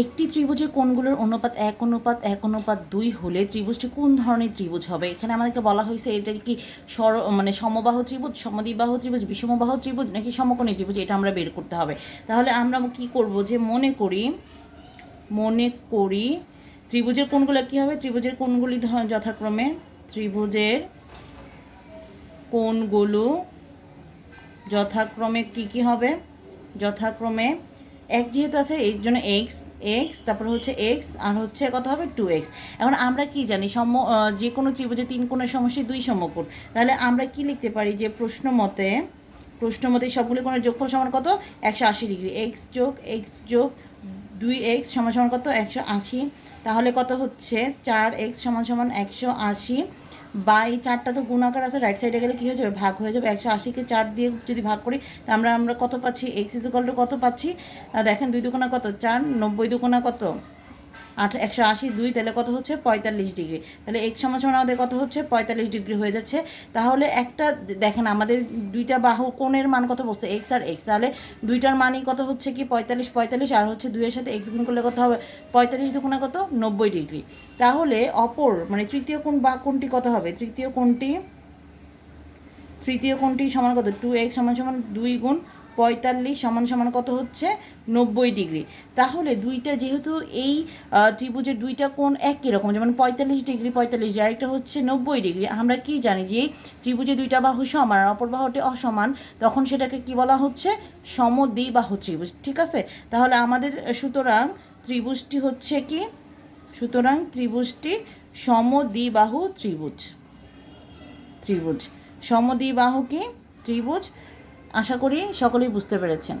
একটি ত্রিভুজের কোণগুলোর অনুপাত এক অনুপাত এক অনুপাত দুই হলে ত্রিভুজটি কোন ধরনের ত্রিভুজ হবে? এখানে আমাদেরকে বলা হয়েছে এটা কি সর মানে সমবাহ ত্রিভুজ, সমদ্বিবাহু ত্রিভুজ, বিষমবাহ ত্রিভুজ নাকি সমকোণী ত্রিভুজ? এটা আমরা বের করতে হবে। তাহলে আমরা কি করব যে মনে করি মনে করি ত্রিভুজের কোণগুলো কী হবে? ত্রিভুজের কোণগুলি যথাক্রমে ত্রিভুজের কোণগুলো যথাক্রমে কি কি হবে? যথাক্রমে এক যেহেতু আছে, এর জন্য এক্স এক্স তারপরে হচ্ছে এক্স আর হচ্ছে কত হবে? টু এক্স এখন আমরা কি জানি? সম যে কোনো ত্রিভুজে তিন কোণের সমষ্টি, দুই সমকোণ। তাহলে আমরা কি লিখতে পারি? যে প্রশ্ন মতে প্রশ্ন মতে সবগুলি কোণের যোগফল সমান কত? একশো আশি ডিগ্রি। এক্স যোগ এক্স যোগ দুই এক্স সমান সমান কত? একশো আশি। তাহলে কত হচ্ছে? চার এক্স সমান সমান একশো আশি। বা এই চারটা তো গুণাকার আছে রাইট সাইডে গেলে কী হয়ে যাবে? ভাগ হয়ে যাবে। একশো আশিকে চার দিয়ে যদি ভাগ করি, তা আমরা আমরা কত পাচ্ছি? এক্স ইজ কত পাচ্ছি? দেখেন দুই দুকোনা কত? চার, নব্বই দুকোনা কত? আট একশো আশি দুই, তাহলে কত হচ্ছে? পঁয়তাল্লিশ ডিগ্রি। তাহলে এক্স সমান সমান আমাদের কত হচ্ছে? পঁয়তাল্লিশ ডিগ্রি হয়ে যাচ্ছে। তাহলে একটা দেখেন, আমাদের দুইটা বাহু কোণের মান কত বলছে এক্স আর এক্স তাহলে দুইটার মানই কত হচ্ছে কি? পঁয়তাল্লিশ পঁয়তাল্লিশ, আর হচ্ছে দুইয়ের সাথে এক্স গুণ করলে কত হবে? পঁয়তাল্লিশ দুগুণা কত? নব্বই ডিগ্রি। তাহলে অপর মানে তৃতীয় কোণ বা কোণটি কত হবে? তৃতীয় কোণটি তৃতীয় কোণটি সমান কত? টু এক্স সমান সমান দুই গুণ পঁয়তাল্লিশ সমান সমান কত হচ্ছে? নব্বই ডিগ্রি। তাহলে দুইটা যেহেতু এই ত্রিভুজের দুইটা কোণ একই রকম, যেমন পঁয়তাল্লিশ ডিগ্রি পঁয়তাল্লিশ ডিগ্রি, আরেকটা হচ্ছে নব্বই ডিগ্রি। আমরা কি জানি যে ত্রিভুজে দুইটা বাহু সমান আর অপর বাহুটি অসমান, তখন সেটাকে কি বলা হচ্ছে? সমদ্বিবাহু ত্রিভুজ। ঠিক আছে? তাহলে আমাদের সুতরাং ত্রিভুজটি হচ্ছে কি? সুতরাং ত্রিভুজটি সমদ্বিবাহু ত্রিভুজ। ত্রিভুজ। সমদ্বিবাহু কি? ত্রিভুজ। আশা করি সকলেই বুঝতে পেরেছেন।